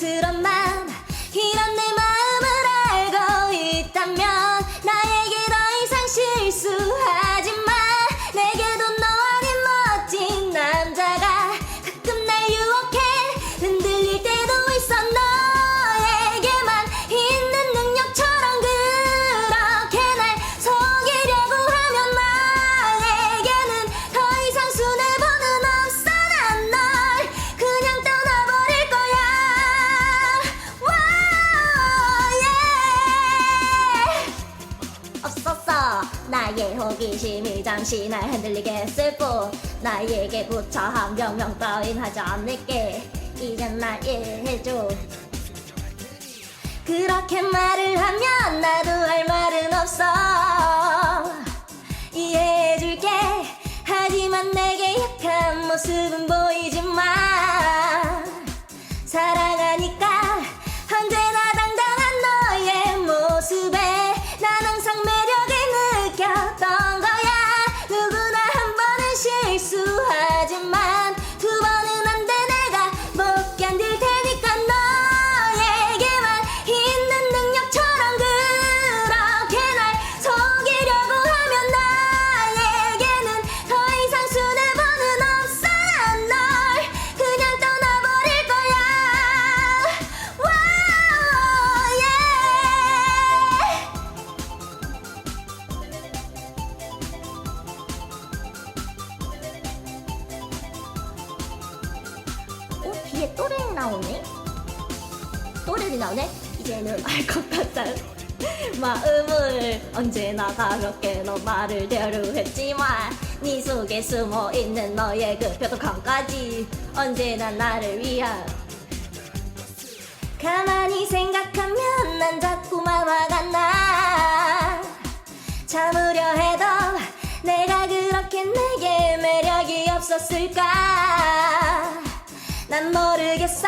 걱정스런 마 나의 호기심이 잠시 날 흔들리게 했을 뿐 나에게 구차한 명령 따윈 하지 않을게. 이젠 날 이해해줘 그렇게 말을 하면 나도 할 말은 없어 뒤에 또래이 나오네? 또래이 나오네? 이제는 알 것 같다 마음을 언제나 가볍게 너 말을 대루했지만 네 속에 숨어 있는 너의 그 표독함까지 언제나 나를 위한 가만히 생각하면 난 자꾸만 화가 나 참으려 해도 내가 그렇게 내게 매력이 없었을까 난 모르겠어